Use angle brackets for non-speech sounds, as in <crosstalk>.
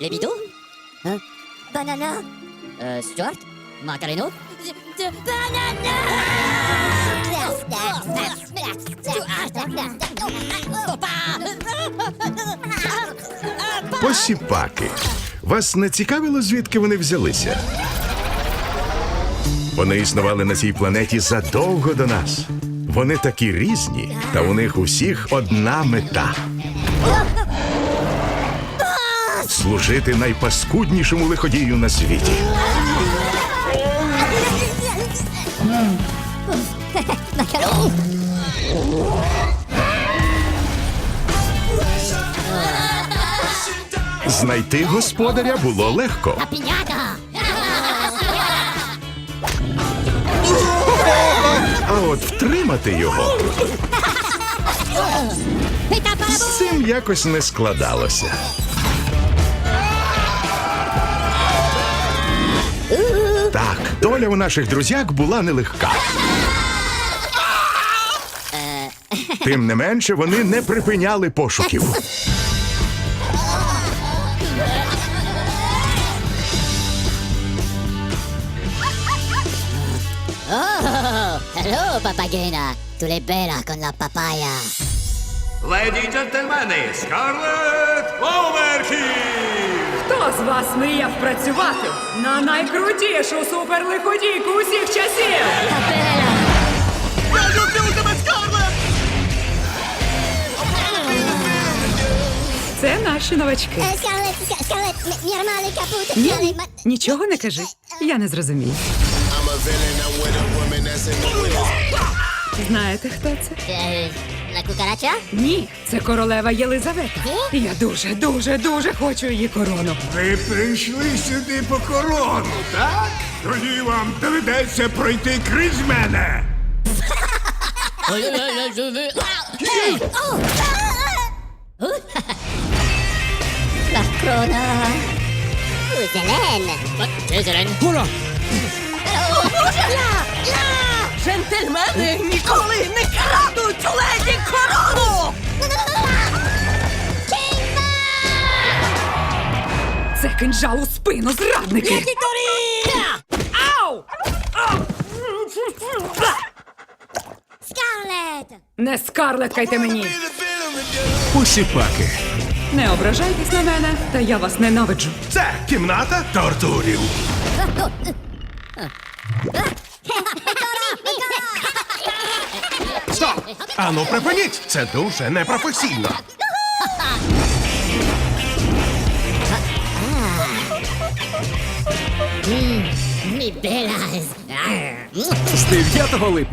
Les bidons Banana Euh, Stuart Macareno Посіпаки. Вас не цікавило, звідки вони взялися? Вони існували на цій планеті задовго до нас. Вони такі різні, та у них усіх одна мета. Служити найпаскуднішому лиходію на світі. Знайти господаря було легко. А от втримати його з цим якось не складалося. Так, доля у наших друзяк була нелегка. Тим не менше, вони не припиняли пошуків. Hello, papagena. Tu le bella con la papaya. Леді й джентльмени, Скарлет Оверхів! Хто з вас мріяв працювати на найкрутішу суперлиходійку усіх часів? Я люблю тебе, Скарлет! Це наші новачки. Скарлет, Скарлет, нормальний капут. Ні, нічого не кажи. Я не зрозумів. Знаєте, хто це? La cucaracha? Ні, це королева Єлизавета. І Я дуже, дуже, дуже хочу її корону. Ви прийшли сюди по корону, так? Тоді вам доведеться пройти крізь мене. Who's Hélène? Qu'est-ce Hélène Джентльмени ніколи не крадуть леді корону! Це кинджал у спину, зрадники! Ау! Scarlett! Не скарлеткайте мені! Посіпаки. Не ображайтесь на мене, та я вас ненавиджу. Це кімната тортурів. <laughs> Ану, припиніть! Це дуже непрофесійно. З 9 липня